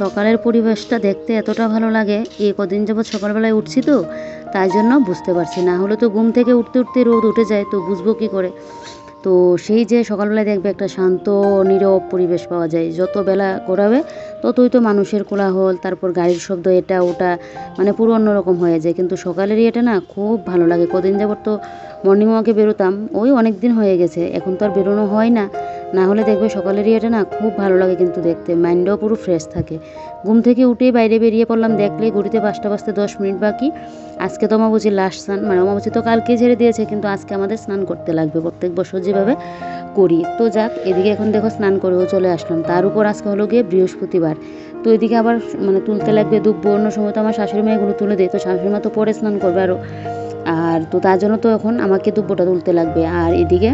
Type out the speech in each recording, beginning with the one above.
সকালের পরিবেশটা দেখতে এতটা ভালো লাগে এই কদিন যাবৎ সকালবেলায় উঠছি তো, তাই জন্য বুঝতে পারছি না। হলে তো ঘুম থেকে উঠতে উঠতে রোদ উঠে যায়, তো বুঝব কী করে? তো সেই যে সকালবেলায় দেখবে একটা শান্ত, নীরব পরিবেশ পাওয়া যায়। যত বেলা গড়াবে, ততই তো মানুষের কোলাহল, তারপর গাড়ির শব্দ এটা ওটা মানে পুরো অন্যরকম হয়ে যায়। কিন্তু সকালের ইয়েটা না খুব ভালো লাগে। কদিন যাবত তো মর্নিং ওয়াকে বেরোতাম, ওই অনেক দিন হয়ে গেছে। এখন তো আর বেরোনো হয় না। না হলে দেখবে সকালের ইয়েটা না খুব ভালো লাগে কিন্তু দেখতে। মাইন্ডটাও পুরো ফ্রেশ থাকে। ঘুম থেকে উঠেই বাইরে বেরিয়ে পড়লাম, দেখলেই ঘড়িতে পাঁচটা বাজতে দশ মিনিট বাকি। আজকে তো অমাবুচির লাস্ট স্নান মানে অমাবুচি তো কালকে ছেড়ে দিয়েছে, কিন্তু আজকে আমাদের স্নান করতে লাগবে প্রত্যেক বছর যেভাবে করি। তো যাক, এদিকে এখন দেখো স্নান করেও চলে আসলাম। তার উপর আজকে হলো গিয়ে বৃহস্পতিবার। তো এদিকে আবার মানে তুলতে লাগবে দুব্ব, অন্য সময় তো আমার শাশুড়ি মা এগুলো তুলে দেয়, তো শাশুড়ি মা তো পরে স্নান করবে আরও আর তো তার জন্য তো এখন আমাকে দুব্বটা তুলতে লাগবে। আর এদিকে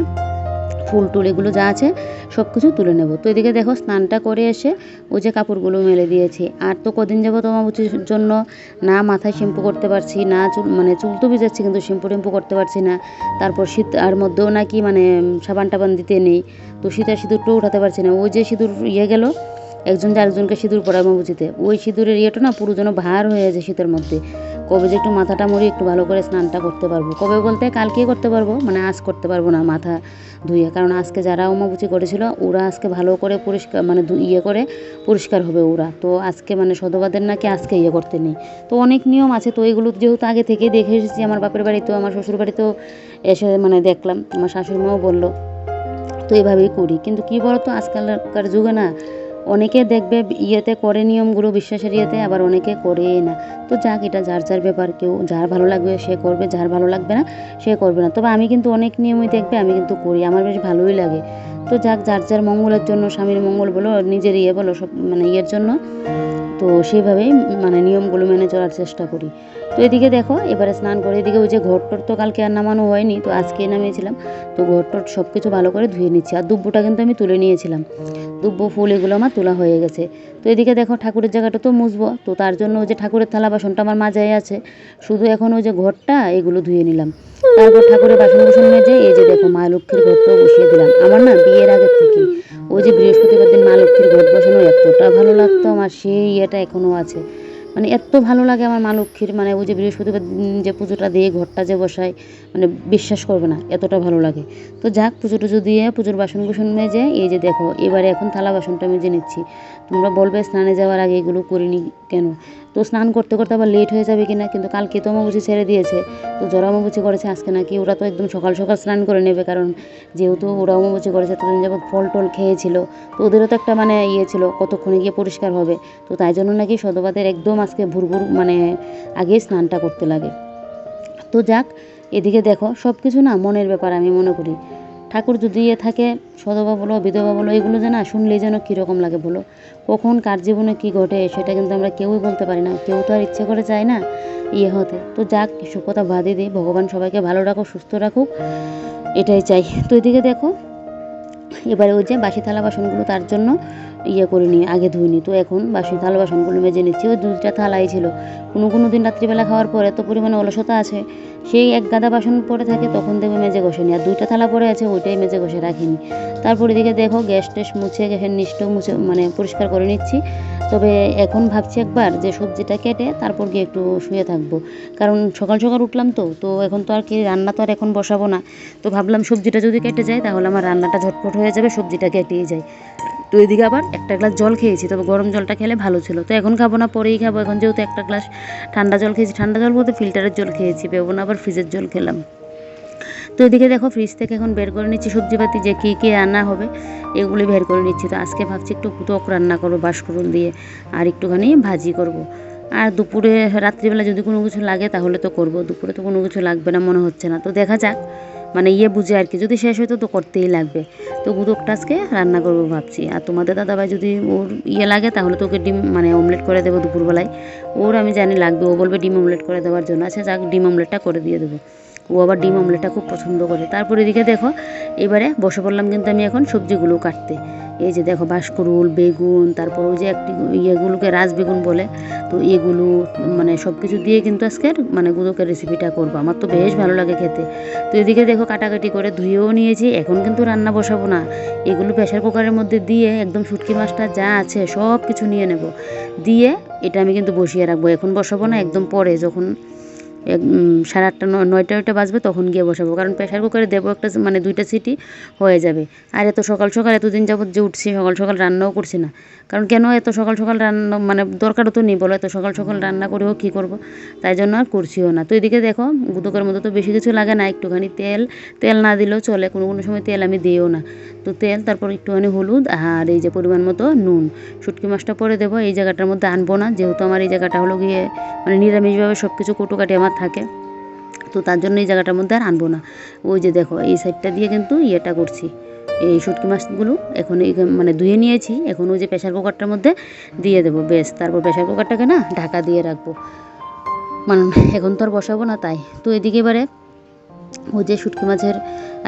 ফুল টুল এগুলো যা আছে সব কিছু তুলে নেব। তো এদিকে দেখো স্নানটা করে এসে ওই যে কাপড়গুলো মেলে দিয়েছি। আর তো কদিন যাব তোমার জন্য না মাথায় শ্যাম্পু করতে পারছি, না চুল মানে চুল তো ভিজাচ্ছি কিন্তু শ্যাম্পু টেম্পু করতে পারছি না। তারপর শীত, আর মধ্যেও নাকি মানে সাবান টাবান দিতে নেই। তো শীতের সিঁদুরটাও উঠাতে পারছি না। ওই যে সিঁদুর ইয়ে গেল, একজন যে আরেকজনকে সিঁদুর পরায় বুঝিতে, ওই সিঁদুরের ইয়েটা না পুরো যেন ভার হয়ে যায় শীতের মধ্যে। কবে যে একটু মাথাটা মরি একটু ভালো করে স্নানটা করতে পারব। কবে বলতে কালকেই করতে পারব মানে আজ করতে পারব না মাথা ধুয়ে কারণ আজকে যারা উমাবুচি করেছিল, ওরা আজকে ভালো করে পরিষ্কার মানে ইয়ে করে পরিষ্কার হবে ওরা। তো আজকে মানে সদবাদের নাকি আজকে ইয়ে করতে নেই। তো অনেক নিয়ম আছে, তো এগুলো যেহেতু আগে থেকেই দেখে এসেছি, আমার বাপের বাড়িতেও, আমার শ্বশুর বাড়িতেও এসে মানে দেখলাম, আমার শাশুড়ি মাও বলল, তো এভাবেই করি। কিন্তু কী বলতো, আজকালকার যুগে না অনেকে দেখবে ইয়েতে করে নিয়মগুলো বিশ্বাসের ইয়েতে, আবার অনেকে করে না। তো যাক, এটা যার যার ব্যাপার, কেউ যার ভালো লাগবে সে করবে, যার ভালো লাগবে না সে করবে না। তবে আমি কিন্তু অনেক নিয়মই দেখবে, আমি কিন্তু করি, আমার বেশ ভালোই লাগে। তো যাক, যার যার মঙ্গলের জন্য, স্বামীর মঙ্গল বলো, নিজের ইয়ে বলো, সব মানে ইয়ের জন্য, তো সেইভাবেই মানে নিয়মগুলো মেনে চলার চেষ্টা করি। তো এদিকে দেখো, এবারে স্নান করে এদিকে ওই যে ঘরটর তো কালকে আর নামানো হয়নি, তো আজকে নামিয়েছিলাম। তো ঘরটর সব কিছু ভালো করে ধুয়ে নিচ্ছি। আর দুব্বটা কিন্তু আমি তুলে নিয়েছিলাম। দুব্ব, ফুল এগুলো আমার তোলা হয়ে গেছে। তো এদিকে দেখো, ঠাকুরের জায়গাটা তো মুছবো। তো তার জন্য ওই যে ঠাকুরের থালা বাসনটা আমার মাজায় আছে। শুধু এখন ওই যে ঘরটা, এগুলো ধুয়ে নিলাম। তারপর ঠাকুরের বাসন কুসন মেজে এই যে দেখো, মা লক্ষ্মীর ঘরটাও বসিয়ে দিলাম। আমার না বিয়ের আগের থেকে ওই যে বৃহস্পতিবার দিন মা লক্ষ্মীর ঘট বসানো এতটা ভালো লাগতো, আমার সেই ইয়েটা এখনও আছে। মানে এত ভালো লাগে আমার মা লক্ষ্মীর মানে ওই যে বৃহস্পতিবার যে পুজোটা দিয়ে ঘরটা যে বসায় মানে বিশ্বাস করবে না, এতটা ভালো লাগে। তো যাক পুজো টুজো দিয়ে পুজোর বাসন কুসন মেজে, এই যে দেখো, এবারে এখন থালা বাসনটা মেজে নিচ্ছি। তোমরা বলবে স্নানে যাওয়ার আগে এগুলো করিনি কেন? তো স্নান করতে করতে আবার লেট হয়ে যাবে কিনা, কিন্তু কালকে তো অমাবুচি ছেড়ে দিয়েছে। তো যারা অমাবুচি করেছে আজকে নাকি ওরা তো একদম সকাল সকাল স্নান করে নেবে, কারণ যেহেতু ওরা অমাবুচি করেছে ততদিন যাবত ফল টল খেয়েছিল। তো ওদেরও তো একটা মানে ইয়ে ছিল, কতক্ষণে গিয়ে পরিষ্কার হবে। তো তাই জন্য নাকি সদবাদের একদম আজকে ভুরভুর মানে আগেই স্নানটা করতে লাগে। তো যাক, এদিকে দেখো সব কিছু না মনের ব্যাপার আমি মনে করি। ঠাকুর যদি ইয়ে থাকে সদবা বলো, বিধবা বলো, এগুলো যেন শুনলেই যেন কীরকম লাগে বলো। কখন কার জীবনে কী ঘটে সেটা কিন্তু আমরা কেউই বলতে পারি না। কেউ তো আর ইচ্ছে করে চায় না ইয়ে হতে। তো যাক কিছু কথা বাদে দিই। ভগবান সবাইকে ভালো রাখুক, সুস্থ রাখুক। এটাই চাই। তো এদিকে দেখো, এবারে ওই যে বাসি থালা বাসনগুলো তার জন্য ইয়ে করিনি আগে ধুইনি তো এখন বাসি থালা বাসনগুলো মেজে নিচ্ছি। ওই দুটা থালাই ছিল। কোনো কোনো দিন রাত্রিবেলা খাওয়ার পরে এত পরিমাণে অলসতা আছে, সেই এক গাদা বাসন পড়ে থাকে তখন দেখবে মেজে ঘষে নি। আর দুইটা থালা পড়ে আছে, ওইটাই মেজে ঘষে রাখিনি তারপর এদিকে দেখো, গ্যাস ট্যাস মুছে, গ্যাসের নিচটাও মুছে মানে পরিষ্কার করে নিচ্ছি। তবে এখন ভাবছি একবার যে সবজিটা কেটে তারপর গিয়ে একটু শুয়ে থাকব। কারণ সকাল সকাল উঠলাম তো তো এখন তো আর কি রান্না তো আর এখন বসাবো না। তো ভাবলাম সবজিটা যদি কেটে যায় তাহলে আমার রান্নাটা ঝটপট হয়ে যাবে, সবজিটা কেটেই যায়। তো এদিকে আবার একটা গ্লাস জল খেয়েছি, তবে গরম জলটা খেলে ভালো ছিল। তো এখন খাব না, পরেই খাব। এখন যেহেতু একটা গ্লাস ঠান্ডা জল খেয়েছি, ঠান্ডা জল বলতে ফিল্টারের জল খেয়েছি ভেবো না, আবার ফ্রিজের জল খেলাম। তো এদিকে দেখো ফ্রিজ থেকে এখন বের করে নিচ্ছি সবজিপাতি, যে কী কী রান্না হবে এগুলি বের করে নিচ্ছি। তো আজকে ভাবছি একটু টক রান্না করব বাসকরুল দিয়ে, আর একটুখানি ভাজি করব। আর দুপুরে, রাত্রিবেলা যদি কোনো কিছু লাগে তাহলে তো করব, দুপুরে তো কোনো কিছু লাগবে না, মনে হচ্ছে না। তো দেখা যাক। মানে ইয়ে বুঝে আর কি, যদি শেষ হয়তো তো করতেই লাগবে। তো গুদকটা আজকে রান্না করব ভাবছি। আর তোমাদের দাদাভাই যদি ওর ইয়ে লাগে তাহলে তো ওকে ডিম মানে অমলেট করে দেবো দুপুরবেলায়। ওর আমি জানি লাগবে, ও বলবে ডিম অমলেট করে দেওয়ার জন্য। আচ্ছা যাক, ডিম অমলেটটা করে দিয়ে দেবো। ও আবার ডিম অমলেটটা খুব পছন্দ করে। তারপর এদিকে দেখো, এবারে বসে পড়লাম কিন্তু আমি এখন সবজিগুলো কাটতে। এই যে দেখো বাঁশকুড়ুল বেগুন, তারপর ওই যে একটি ইয়েগুলোকে রাজ বেগুন বলে। তো এগুলো মানে সব কিছু দিয়ে কিন্তু আজকের মানে গুদোকের রেসিপিটা করব। আমার তো বেশ ভালো লাগে খেতে। তো এদিকে দেখো কাটাকাটি করে ধুয়েও নিয়েছি। এখন কিন্তু রান্না বসাবো না। এগুলো প্রেশার কুকারের মধ্যে দিয়ে একদম শুটকি মাছটা যা আছে সব কিছু নিয়ে নেব। দিয়ে এটা আমি কিন্তু বসিয়ে রাখব। এখন বসাবো না, একদম পরে যখন সাড়ে আটটা নয়টা নয়টা বাজবে, তখন গিয়ে বসাবো। কারণ প্রেশার কুকারে দেবো একটা মানে দুইটা সিটি হয়ে যাবে। আর এত সকাল সকাল, এতদিন যাবত যে উঠছি, সকাল সকাল রান্নাও করছি না। কারণ কেন এত সকাল সকাল রান্না মানে দরকারও তো নেই, বলো? এত সকাল সকাল রান্না করেও কী করব? তাই জন্য আর করছিও না। তো এদিকে দেখো গুদকের মতো তো বেশি কিছু লাগে না, একটুখানি তেল তেল না দিলেও চলে, কোনো কোনো সময় তেল আমি দিও না। তো তেল, তারপর একটুখানি হলুদ, আর এই যে পরিমাণ মতো নুন। শুটকি মাছটা পরে দেবো, এই জায়গাটার মধ্যে আনব না, যেহেতু আমার এই জায়গাটা হলো গিয়ে মানে নিরামিষভাবে সব কিছু কুটোকাটি আমার থাকে। তো তার জন্য এই জায়গাটার মধ্যে আর আনব না। ওই যে দেখো, এই সাইডটা দিয়ে কিন্তু ইয়েটা করছি। এই শুটকি মাছগুলো এখন মানে ধুয়ে নিয়েছি। এখন ওই যে প্রেশার কুকারটার মধ্যে দিয়ে দেবো বেশ তারপর প্রেশার কুকারটাকে না ঢাকা দিয়ে রাখব। মানে এখন তো আর বসাবো না তাই। তো এদিকে এবারে ওই যে শুটকি মাছের,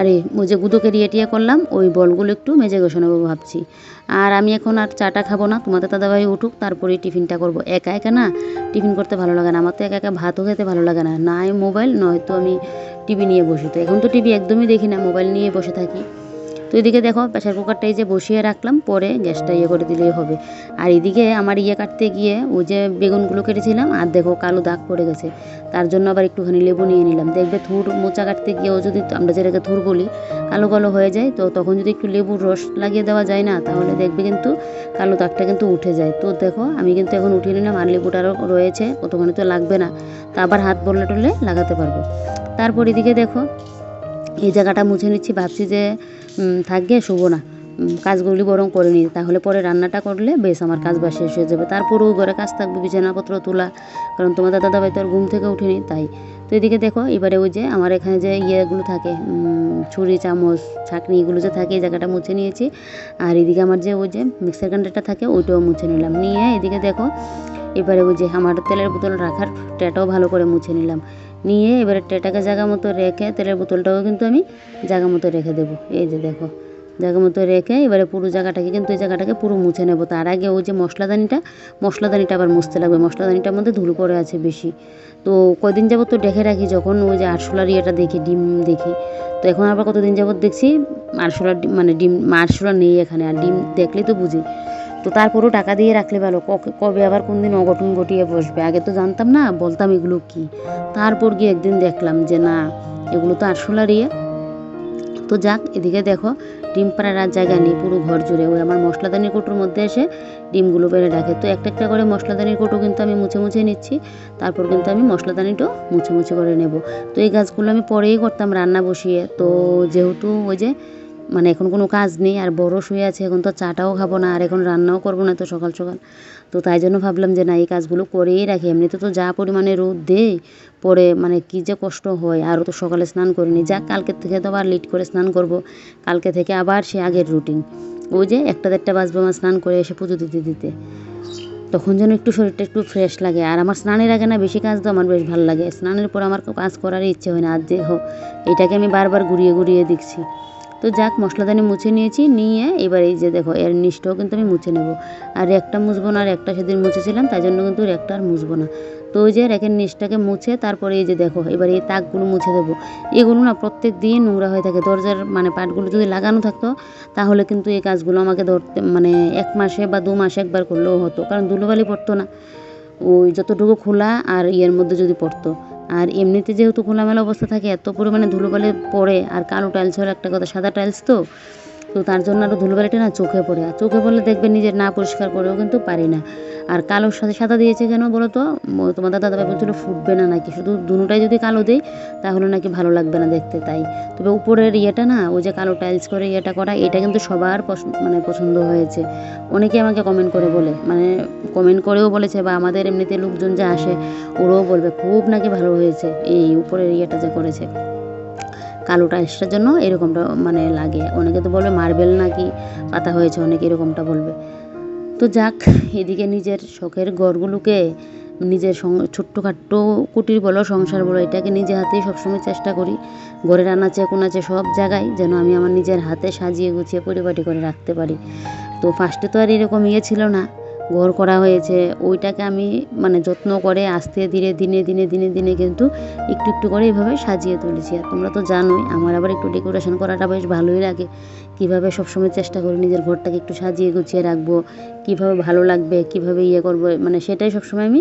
আরে, ও যে গুঁদোকে রিয়েটিয়া টিয়ে করলাম, ওই বলগুলো একটু মেজে ঘষে নেব ভাবছি। আর আমি এখন আর চাটা খাব না, তোমাদের দাদাভাই উঠুক, তারপরেই টিফিনটা করব। একা একা না, টিফিন করতে ভালো লাগে না, আমার তো একা একা ভাতও খেতে ভালো লাগে না, নাই মোবাইল, নয়তো আমি টিভি নিয়ে বসি। তো এখন তো টিভি একদমই দেখি না, মোবাইল নিয়ে বসে থাকি। তো এদিকে দেখো প্রেশার কুকারটা এই যে বসিয়ে রাখলাম, পরে গ্যাসটা ইয়ে করে দিলেই হবে। আর এদিকে আমার ইয়ে কাটতে গিয়ে ওই যে বেগুনগুলো কেটেছিলাম, আর দেখো কালো দাগ পড়ে গেছে। তার জন্য আবার একটুখানি লেবু নিয়ে নিলাম। দেখবে থুর মোচা কাটতে গিয়েও যদি আমরা যেটাকে থুর বলি, কালো কালো হয়ে যায়, তো তখন যদি একটু লেবুর রস লাগিয়ে দেওয়া যায় না, তাহলে দেখবে কিন্তু কালো দাগটা কিন্তু উঠে যায়। তো দেখো, আমি কিন্তু এখন উঠিয়ে নিলাম, আর লেবুটারও রয়েছে কতখানি তো লাগবে না। তা আবার হাত বললে টললে লাগাতে পারব। তারপর এদিকে দেখো, এই জায়গাটা মুছে নিচ্ছি, ভাবছি যে থাকবে শুবো না। কাজগুলি বরং করে নিই, তাহলে পরে রান্নাটা করলে বেশ আমার কাজ বাস শেষ হয়ে যাবে। তারপরেও ঘরে কাজ থাকবে, বিছানাপত্র তোলা, কারণ তোমাদের দাদাভাই তো আর ঘুম থেকে উঠিনি তাই। তো এদিকে দেখো, এবারে ওই যে আমার এখানে যে ইয়েগুলো থাকে ছুরি, চামচ, ছাঁকনি, এগুলো যে থাকে, এই জায়গাটা মুছে নিয়েছি। আর এদিকে আমার যে ওই যে মিক্সার গ্রাইন্ডারটা থাকে, ওইটাও মুছে নিলাম। নিয়ে এদিকে দেখো, এবারে ওই যে আমার তেলের বোতল রাখার ট্যাটাও ভালো করে মুছে নিলাম। নিয়ে এবারে ট্রেটাকে জায়গা মতো রেখে তেলের বোতলটাও কিন্তু আমি জায়গা মতো রেখে দেবো। এই যে দেখো, জায়গা মতো রেখে এবারে পুরো জায়গাটাকে কিন্তু এই জায়গাটাকে পুরো মুছে নেব। তার আগে ওই যে মশলাদানিটা মশলাদানিটা আবার মুছতে লাগবে। মশলাদানিটার মধ্যে ধুল পড়ে আছে বেশি। তো কয়দিন যাবত তো ডেকে রাখি, যখন ওই যে আরশোলার ইয়েটা দেখি, ডিম দেখি। তো এখন আবার কতদিন যাবত দেখছি, আরশোলার মানে ডিম আরশোলা নেই এখানে, আর ডিম দেখলেই তো বুঝি। তো তারপরেও টাকা দিয়ে রাখলে ভালো। কবে আবার কোন দিন অঘটন ঘটিয়ে বসবে? আগে তো জানতাম না, বলতাম এগুলো কি। তারপর গিয়ে একদিন দেখলাম যে না, এগুলো তো আরশোলার ইয়ে তো যাক, এদিকে দেখো, ডিম পাড়ার আর জায়গা নেই, পুরো ঘর জুড়ে। ওই আমার মশলাদানির কোটোর মধ্যে এসে ডিমগুলো বেড়ে রাখে। তো একটা একটা করে মশলাদানির কোটো কিন্তু আমি মুছে মুছে নিচ্ছি। তারপর কিন্তু আমি মশলাদানিটাও মুছে মুছে করে নেব। তো এই গাছগুলো আমি পরেই করতাম রান্না বসিয়ে। তো যেহেতু ওই যে মানে এখন কোনো কাজ নেই, আর বড় শুয়ে আছে, এখন তো চাটাও খাব না, আর এখন রান্নাও করব না তো সকাল সকাল। তো তাই জন্য ভাবলাম যে না, এই কাজগুলো করেই রাখি। এমনিতে তো যা পরিমাণে রোদ দেয় পরে মানে কী যে কষ্ট হয় আরও তো সকালে স্নান করিনি। যাক, কালকের থেকে তো আবার লেট করে স্নান করব। কালকে থেকে আবার সে আগের রুটিন ওই যে একটা দেড়টা বাজবে আমার স্নান করে এসে পুজো দিতে দিতে। তখন যেন একটু শরীরটা একটু ফ্রেশ লাগে। আর আমার স্নানের আগে না, বেশি কাজ তো আমার বেশ ভালো লাগে। স্নানের পর আমার কাজ করার ইচ্ছে হয় না। আর যে হোক, এটাকে আমি বারবার ঘুরিয়ে ঘুরিয়ে দেখছি। তো যাক, মশলাদানি মুছে নিয়েছি, নিয়ে এবার এই যে দেখো, এর নিচটাও কিন্তু আমি মুছে নেব। আর একটা মুছবো না, আর একটা সেদিন মুছেছিলাম, তাই জন্য কিন্তু একটা আর মুছবো না। তো ওই যে রেখের নিচটাকে মুছে, তারপরে এই যে দেখো, এবার এই তাকগুলো মুছে দেবো। এগুলো না প্রত্যেক দিন নোংরা হয়ে থাকে, দরজার মানে পাটগুলো যদি লাগানো থাকতো, তাহলে কিন্তু এই কাজগুলো আমাকে ধরতে মানে এক মাসে বা দু মাসে একবার করলেও হতো, কারণ ধুলোবালি পড়তো না। ওই যতটুকু খোলা আর ইয়ের মধ্যে যদি পড়তো। আর এমনিতে যেহেতু খোলামেলা অবস্থা থাকে, এত পরিমাণে ধুলোবালি পড়ে আর কালো টাইলস হলো একটা কথা, সাদা টাইলস তো তো তার জন্য আরও ধুলোবালিটা না চোখে পড়ে। আর চোখে পড়লে দেখবে নিজের না পরিষ্কার করেও কিন্তু পারি না। আর কালোর সাথে সাদা দিয়েছে কেন বলো তো তোমার দাদাভাই বলছিল ফুটবে না নাকি? শুধু দুটাই যদি কালো দেই, তাহলে নাকি ভালো লাগবে না দেখতে তাই। তবে উপরের ইয়েটা না, ওই যে কালো টাইলস করে ইয়েটা করা, এটা কিন্তু সবার মানে পছন্দ হয়েছে। অনেকে আমাকে কমেন্ট করে বলে মানে কমেন্ট করেও বলেছে বা আমাদের এমনিতে লোকজন যে আসে, ওরাও বলবে, খুব নাকি ভালো হয়েছে এই উপরের ইয়েটা যে করেছে। কালো টাইলসটার জন্য এরকমটা মানে লাগে। অনেকে তো বলবে মার্বেল নাকি পাতা হয়েছে, অনেকে এরকমটা বলবে। তো যাক, এদিকে নিজের শখের ঘরগুলোকে, নিজের ছোট্টখাট্টো কুটির বলো, সংসার বলো, এটাকে নিজে হাতেই সবসময় চেষ্টা করি। ঘরের আনাচে কোনাচে সব জায়গায় যেন আমি আমার নিজের হাতে সাজিয়ে গুছিয়ে পরিপাটি করে রাখতে পারি। তো ফার্স্টে তো আর এরকম ইয়ে ছিল না। ঘর করা হয়েছে। ওইটাকে আমি মানে যত্ন করে আস্তে ধীরে দিনে দিনে দিনে দিনে কিন্তু একটু একটু করে এইভাবে সাজিয়ে তুলেছি। আর তোমরা তো জানোই, আমার আবার একটু ডেকোরেশন করাটা বেশ ভালোই লাগে। কীভাবে সবসময় চেষ্টা করি নিজের ঘরটাকে একটু সাজিয়ে গুছিয়ে রাখব, কীভাবে ভালো লাগবে, কীভাবে ইয়ে করব মানে সেটাই সবসময় আমি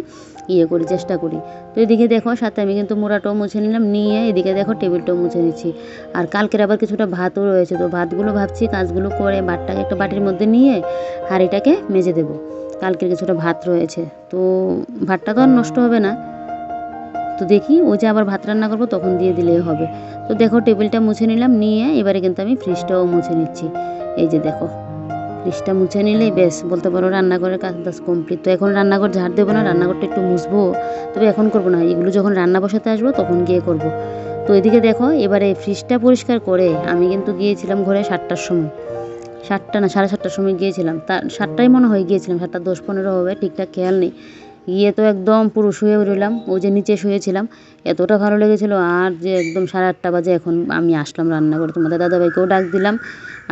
ইয়ে করি, চেষ্টা করি। তো এদিকে দেখো, সাথে আমি কিন্তু মোড়াটাও মুছে নিলাম, নিয়ে এদিকে দেখো টেবিলটাও মুছে নিচ্ছি আর কালকের আবার কিছুটা ভাতও রয়েছে, তো ভাতগুলো ভাবছি কাজগুলো করে বাটটাকে একটা বাটির মধ্যে নিয়ে হাঁড়িটাকে মেজে দেবো। কালকের কিছুটা ভাত রয়েছে। তো ভাতটা তো আর নষ্ট হবে না। তো দেখি ও যে আবার ভাত রান্না করব তখন দিয়ে দিলেই হবে। তো দেখো টেবিলটা মুছে নিলাম, নিয়ে এবারে কিন্তু আমি ফ্রিজটাও মুছে নিচ্ছি। এই যে দেখো, ফ্রিজটা মুছে নিলেই বেশ, বলতে পারো রান্নাঘরের কাজ টাজ কমপ্লিট তো এখন রান্নাঘর ঝাড় দেবো না, রান্নাঘরটা একটু মুছবো, তবে এখন করব না। এগুলো যখন রান্না বসাতে আসব তখন গিয়ে করব। তো এদিকে দেখো, এবারে ফ্রিজটা পরিষ্কার করে আমি কিন্তু গিয়েছিলাম ঘরে সাতটার সময়। সাতটা না, সাড়ে সাতটার সময় গিয়েছিলাম। তা সাতটাই মনে হয় গিয়েছিলাম, সাতটা দশ পনেরো হবে, ঠিকঠাক খেয়াল নেই। গিয়ে তো একদম পুরো শুয়ে রইলাম, ওই যে নিচে শুয়েছিলাম। এতটা ভালো লেগেছিলো, আর যে একদম সাড়ে আটটা বাজে এখন আমি আসলাম রান্না করে তোমাদের দাদাভাইকেও ডাক দিলাম,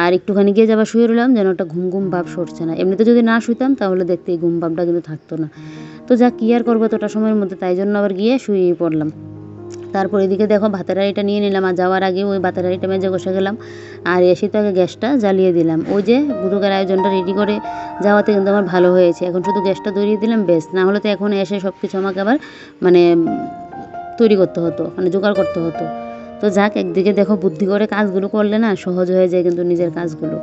আর একটুখানি গিয়ে যাবার শুয়ে রইলাম, যেন একটা ঘুম ঘুম ভাব সরছে না। এমনিতে যদি না শুইতাম, তাহলে দেখতে এই ঘুম ভাবটা কিন্তু থাকতো না। তো যা কী আর করব এতটা সময়ের মধ্যে, তাই জন্য আবার গিয়ে শুয়ে পড়লাম। তারপর এদিকে দেখো ভাতের হাঁড়িটা নিয়ে নিলাম, আর যাওয়ার আগে ওই ভাতের হাঁড়িটা মেজে বসে গেলাম, আর এসে তো আগে গ্যাসটা জ্বালিয়ে দিলাম। ওই যে গুরুকের আয়োজনটা রেডি করে যাওয়াতে কিন্তু আমার ভালো হয়েছে। এখন শুধু গ্যাসটা ধরিয়ে দিলাম বেশ না হলে তো এখন এসে সব কিছু আমাকে আবার মানে তৈরি করতে হতো মানে জোগাড় করতে হতো। তো যাক, একদিকে দেখো বুদ্ধি করে কাজগুলো করলে না সহজ হয়ে যায় কিন্তু নিজের কাজগুলো।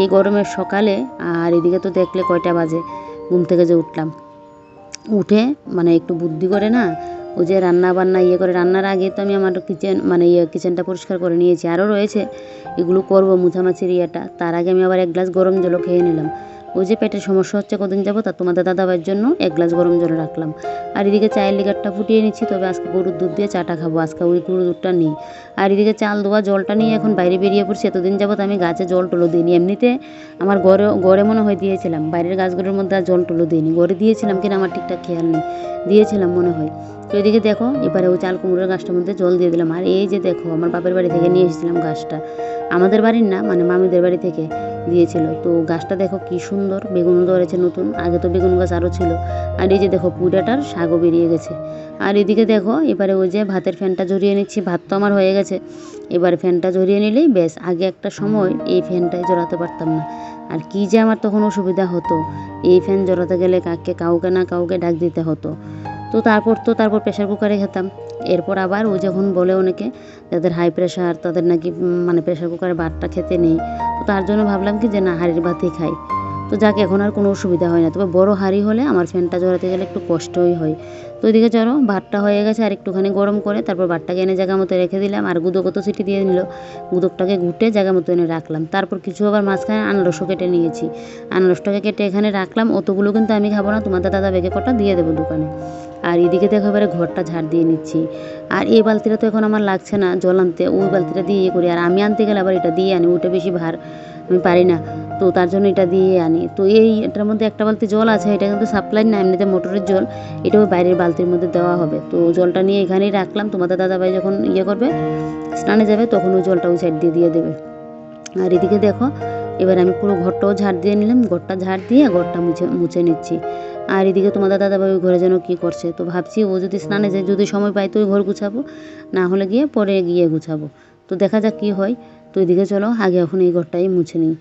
এই গরমের সকালে, আর এদিকে তো দেখলে কয়টা বাজে, ঘুম থেকে যে উঠলাম। উঠে মানে একটু বুদ্ধি করে না ও যে রান্না বান্না ইয়ে করে, রান্নার আগে তো আমি আমার কিচেন মানে ইয়ে কিচেনটা পরিষ্কার করে নিয়েছি। আরও রয়েছে, এগুলো করব মুছামাছির ইয়েটা। তার আগে আমি আবার এক গ্লাস গরম জলও খেয়ে নিলাম। ওই যে পেটের সমস্যা হচ্ছে, কদিন যাব তা তোমাদের দাদাভাইয়ের জন্য এক গ্লাস গরম জল রাখলাম। আর এদিকে চায়ের লিগারটা ফুটিয়ে নিচ্ছি, তবে আজকে গরুর দুধ দিয়ে চাটা খাব। আজকে ওই গরুর দুধটা নিই। আর এদিকে চাল দেওয়া জলটা নিয়ে এখন বাইরে বেরিয়ে পড়ছি। এতদিন যাবত আমি গাছে জল টুলো দিইনি। এমনিতে আমার গড়ে গড়ে মনে হয় দিয়েছিলাম। বাইরের গাছগুলোর মধ্যে আর জল টুলো দিইনি। গড়ে দিয়েছিলাম কিনা আমার ঠিকঠাক খেয়াল নেই। দিয়েছিলাম মনে হয়। তো এদিকে দেখো, এবারে ওই চাল কুমড়োর গাছটার মধ্যে জল দিয়ে দিলাম। আর এই যে দেখো, আমার বাপের বাড়ি থেকে নিয়ে এসেছিলাম গাছটা। আমাদের বাড়ির না মানে মামিদের বাড়ি থেকে দিয়েছিল। তো গাছটা দেখো কি সুন্দর, বেগুন ধরেছে নতুন, আগে তো বেগুন গাছ আরও ছিল। আর এই যে দেখো, পুরাটার শাকও বেরিয়ে গেছে। আর এদিকে দেখো, এবারে ওই যে ভাতের ফ্যানটা জড়িয়ে নিচ্ছি, ভাত তো আমার হয়ে গেছে। এবার ফ্যানটা জড়িয়ে নিলেই বেশ আগে একটা সময় এই ফ্যানটাই জড়াতে পারতাম না। আর কি যে আমার তখন অসুবিধা হতো, এই ফ্যান জড়াতে গেলে কাকে, কাউকে না কাউকে ডাক দিতে হতো। তো তারপর তো তারপর প্রেশার কুকারে খেতাম। এরপর আবার ও যখন বলে অনেকে যাদের হাই প্রেশার তাদের নাকি মানে প্রেশার কুকারে ভাতটা খেতে নেই। তো তার জন্য ভাবলাম কি যে, না, হাঁড়ির ভাতই খাই। তো যাক, এখন আর কোনো অসুবিধা হয় না। তবে বড় হাঁড়ি হলে আমার ফ্যানটা জড়াতে গেলে একটু কষ্টই হয়। তো ওইদিকে চলো, ভাতটা হয়ে গেছে, আর একটুখানি গরম করে তারপর ভাতটাকে এনে জায়গা মতো রেখে দিলাম, আর গুদোকে তো সিটি দিয়ে নিল। গুদকটাকে ঘুটে জায়গা মতো এনে রাখলাম। তারপর কিছু আবার মাঝখানে আনারসও কেটে নিয়েছি। আনারসটাকে কেটে এখানে রাখলাম, অতগুলো কিন্তু আমি খাব না, তোমাদের দাদা বেগে কটা দিয়ে দেবো দোকানে। আর এদিকে দেখো এবারে ঘরটা ঝাড় দিয়ে নিচ্ছি। আর এই বালতিটা তো এখন আমার লাগছে না, জল আনতে, ওই বালতিটা দিয়ে ইয়ে করি। আর আমি আনতে গেলে আবার এটা দিয়ে আনি, ওটা বেশি ভার, আমি পারি না। তো তার জন্য এটা দিয়ে আনি। তো এই এটার মধ্যে একটা বালতি জল আছে, এটা কিন্তু সাপ্লাই না, এমনিতে মোটরের জল। এটাও বাইরের বালতির মধ্যে দেওয়া হবে। তো জলটা নিয়ে এখানেই রাখলাম। তোমাদের দাদাভাই যখন ইয়ে করবে, স্নানে যাবে, তখন ওই জলটা ওই সাইড দিয়ে দিয়ে দেবে। আর এদিকে দেখো, এবার আমি পুরো ঘরটাও ঝাড় দিয়ে নিলাম। ঘরটা ঝাড় দিয়ে ঘরটা মুছে মুছে নিচ্ছি। আর এদিকে তোমাদের দাদাভাই ওই ঘরে যেন কী করছে? তো ভাবছি ও যদি স্নানে যায়, যদি সময় পাই তো ওই ঘর গুছাবো। না হলে গিয়ে পরে গিয়ে গুছাবো। তো দেখা যাক কী হয়। তো এদিকে চলো, আগে এখন এই ঘরটাই মুছে নিই।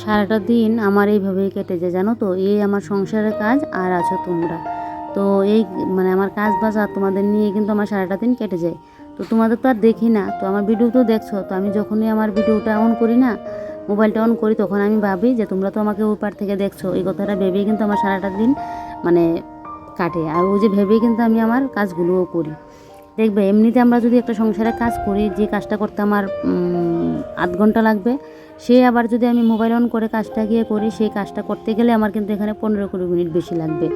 সারাটা দিন আমার এইভাবেই কেটে যায়, জানো তো? এই আমার সংসারের কাজ আর আছো তোমরা। তো এই মানে আমার কাজ বাজ আর তোমাদের নিয়ে কিন্তু আমার সারাটা দিন কেটে যায়। তো তোমাদের তো আর দেখি না। তো আমার ভিডিও তো দেখছ। তো আমি যখনই আমার ভিডিওটা অন করি না মোবাইলটা অন করি, তখন আমি ভাবি যে তোমরা তো আমাকে ওপার থেকে দেখছ। এই কথাটা ভেবেই কিন্তু আমার সারাটা দিন মানে কাটে। আর ওই যে ভেবেই কিন্তু আমি আমার কাজগুলোও করি। দেখবে, এমনিতে আমরা যদি একটা সংসারে কাজ করি, যে কাজটা করতে আমার আধ ঘণ্টা লাগবে, সে আবার যদি আমি মোবাইল অন করে কাজটা গিয়ে করি সেই কাজটা করতে গেলে আমার কিন্তু এখানে পনেরো কুড়ি মিনিট বেশি লাগবে।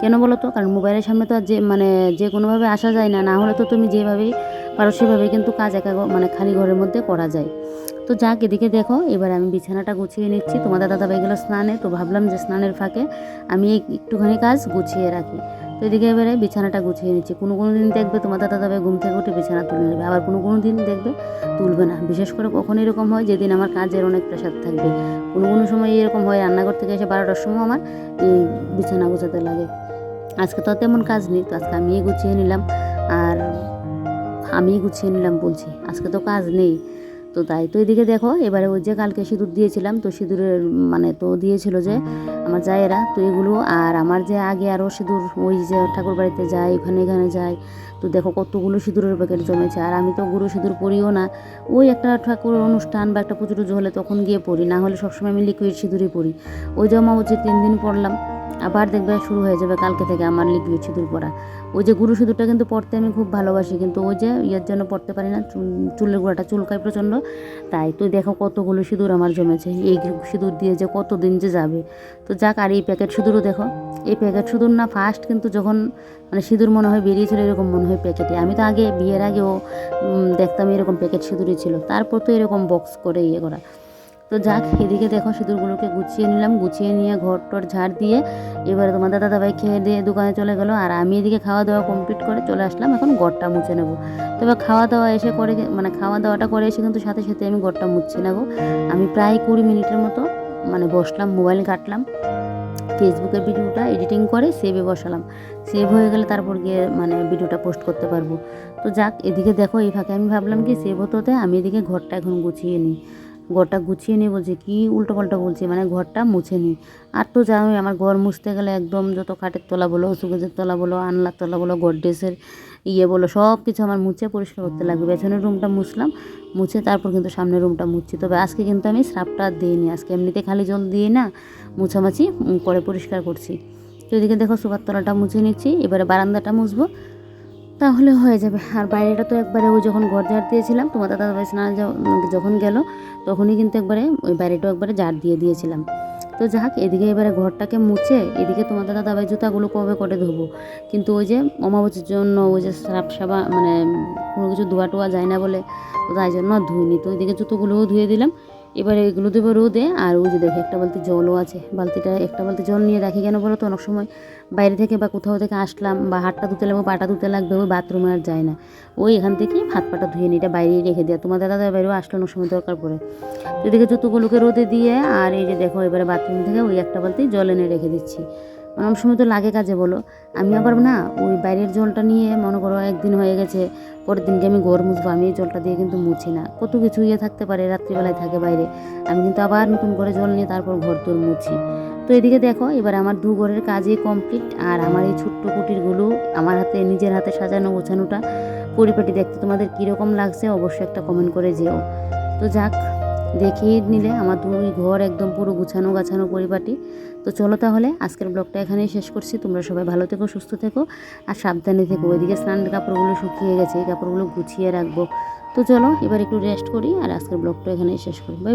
কেন বলো তো? কারণ মোবাইলের সামনে তো আর যে মানে যে কোনোভাবে আসা যায় না। না হলে তো তুমি যেভাবেই পারো, সেভাবেই কিন্তু কাজ একা মানে খালি ঘরের মধ্যে করা যায়। তো যাক, এদিকে দেখো, এবার আমি বিছানাটা গুছিয়ে নিচ্ছি। তোমাদের দাদাভাই গেলো স্নানে, তো ভাবলাম যে স্নানের ফাঁকে আমি একটুখানি কাজ গুছিয়ে রাখি। তো এদিকে এবারে বিছানাটা গুছিয়ে নিচ্ছি। কোনো কোনো দিন দেখবে তোমাদের দাদাভাই ঘুম থেকে উঠে বিছানা তুলে নেবে। আবার কোনো কোনো দিন দেখবে তুলবে না। বিশেষ করে কখন এরকম হয় যেদিন আমার কাজের অনেক প্রেশার থাকবে। কোনো কোনো সময় এরকম হয়, রান্নাঘর থেকে এসে বারোটার সময় আমার এই বিছানা গোছাতে লাগে। আজকে তো তেমন কাজ নেই, তো আজকে আমিই গুছিয়ে নিলাম। আর আমিই গুছিয়ে নিলাম বলছি। আজকে তো কাজ নেই। তো তাই তো এদিকে দেখো, এবারে ওই যে কালকে সিঁদুর দিয়েছিলাম, তো সিঁদুরের মানে তো দিয়েছিল যে আমার জায়েরা, তো এগুলো আর আমার যে আগে আরও সিঁদুর, ওই যে ঠাকুর বাড়িতে যায়, ওখানে এখানে যায়, তো দেখো কতগুলো সিঁদুরের প্যাকেট জমেছে, আর আমি তো গুরু সিঁদুর পরিও না। ওই একটা ঠাকুর অনুষ্ঠান বা একটা পুজো টুজো হলে তখন গিয়ে পড়ি, না হলে সবসময় আমি লিকুইড সিঁদুরই পড়ি। ওই জমা হচ্ছে তিন দিন পড়লাম, আবার দেখবে শুরু হয়ে যাবে কালকে থেকে আমার লিকুইড সিঁদুর পরা ওই যে গুরু সিঁদুরটা কিন্তু পড়তে আমি খুব ভালোবাসি, কিন্তু ওই যে ইয়ের জন্য পড়তে পারি না, চুল- চুলের গোড়াটা চুলকায় প্রচণ্ড, তাই তো দেখো কতগুলো সিঁদুর আমার জমেছে, এই সিঁদুর দিয়ে যে কত দিন যে যাবে। তো যাক, আর এই প্যাকেট সিঁদুরও দেখো, এই প্যাকেট সিঁদুর না ফার্স্ট কিন্তু যখন মানে সিঁদুর মনে হয় বেরিয়েছিল এরকম মনে হয় প্যাকেটে আমি তো আগে বিয়ের আগেও দেখতাম এরকম প্যাকেট সিঁদুরই ছিল, তারপর তো এরকম বক্স করে ইয়ে করা। তো যাক, এদিকে দেখো সিঁদুরগুলোকে গুছিয়ে নিলাম, গুছিয়ে নিয়ে ঘর টর ঝাড় দিয়ে এবারে তোমার দাদা দাদাভাই খেয়ে দিয়ে দোকানে চলে গেলো। আর আমি এদিকে খাওয়া দাওয়া কমপ্লিট করে চলে আসলাম, এখন ঘরটা মুছে নেব। তবে খাওয়া দাওয়া এসে করে মানে খাওয়া দাওয়াটা করে এসে কিন্তু সাথে সাথে আমি ঘরটা মুছছি না গো। আমি প্রায় কুড়ি মিনিটের মতো মানে বসলাম, মোবাইল কাটলাম ফেসবুকের ভিডিওটা এডিটিং করে সেভে বসালাম। সেভ হয়ে গেলে তারপর গিয়ে মানে ভিডিওটা পোস্ট করতে পারব। তো যাক, এদিকে দেখো এই ফাঁকে আমি ভাবলাম কি সেভ হতে হতে আমি এদিকে ঘরটা এখন গুছিয়ে নিই। ঘরটা গুছিয়ে নিই বলছি কী উল্টোপাল্টা বলছে মানে ঘরটা মুছে নিই আর তো জানোই আমার ঘর মুছতে গেলে একদম যত খাটের তলা বলো সুগেজের তলা বলো, আনলার তলা বলো গড্রেসের ইয়ে বলো, সব কিছু আমার মুছে পরিষ্কার করতে লাগবে। পেছনের রুমটা মুছলাম, মুছে তারপর কিন্তু সামনের রুমটা মুছছি। তবে আজকে কিন্তু আমি স্রাপটা দিইনি, আজকে এমনিতে খালি জল দিয়ে না, মুছামাছি করে পরিষ্কার করছি। তো এদিকে দেখো সুপার তলাটা মুছে নিচ্ছি, এবারে বারান্দাটা মুছবো তাহলে হয়ে যাবে। আর বাইরেটা তো একবারে ওই যখন ঘর ঝাড় দিয়েছিলাম, তোমার দাদা ভাই স্নান যখন গেল, তখনই কিন্তু একবারে ওই বাইরেটাও একবারে ঝাড় দিয়ে দিয়েছিলাম। তো যাক, এদিকে এবারে ঘরটাকে মুছে, এদিকে তোমার দাদা দাবাই জুতাগুলো কবে করে ধোবো? কিন্তু ওই যে অমাবস্যার জন্য ওই যে সাপ সাবা মানে কোনো কিছু ধোয়া টোয়া যায় না বলে তাই জন্য ধুইনি। তো ওইদিকে জুতোগুলোও ধুয়ে দিলাম। এবারে এগুলো দেবো রোদে, আর ওই যে দেখে, একটা বালতি জলও আছে। বালতিটা, একটা বালতি জল নিয়ে রাখি কেন বলো তো? অনেক সময় বাইরে থেকে বা কোথাও থেকে আসলাম বা হাতটা ধুতে লাগবে, পাটা ধুতে লাগবে, ওই বাথরুমে আর যায় না। ওই এখান থেকে হাত পাটা ধুয়ে নিই এটা বাইরেই রেখে দেওয়া। তোমার দাদা বাইরেও আসলো, অনেক সময় দরকার পড়ে। এদিকে জুতোগুলোকে রোদে দিয়ে, আর এই যে দেখো, এবারে বাথরুম থেকে ওই একটা বালতি জল এনে রেখে দিচ্ছি। অনেক সময় তো লাগে কাজে বলো। আমি আবার না ওই বাইরের জলটা নিয়ে মনে করো একদিন হয়ে গেছে পরের দিনকে আমি ঘর মুছবো আমি এই জলটা দিয়ে কিন্তু মুছি না। কত কিছু ইয়ে থাকতে পারে রাত্রিবেলায় থাকে বাইরে। আমি কিন্তু আবার নতুন করে জল নিয়ে তারপর ঘর তোর মুছি। তো এদিকে দেখো এবার আমার দু ঘরের কাজই কমপ্লিট আর আমার এই ছোট্ট কুটিরগুলো আমার হাতে নিজের হাতে সাজানো গোছানোটা পরিপাটি দেখতে তোমাদের কীরকম লাগছে অবশ্যই একটা কমেন্ট করে যেও। তো যাক দেখিয়ে নিলে আমার দুই ঘর একদম পুরো গুছানো গাছানো পরিপাটি। তো চলো তাহলে, আজকের ব্লগটা এখানেই শেষ করছি। তোমরা সবাই ভালো থেকো, সুস্থ থেকো, আর সাবধানে থেকো। ওইদিকে স্নান কাপড়গুলো শুকিয়ে গেছে, এই কাপড়গুলো গুছিয়ে রাখব। তো চলো, এবার একটু রেস্ট করি, আর আজকের ব্লগটা এখানেই শেষ করি। বাই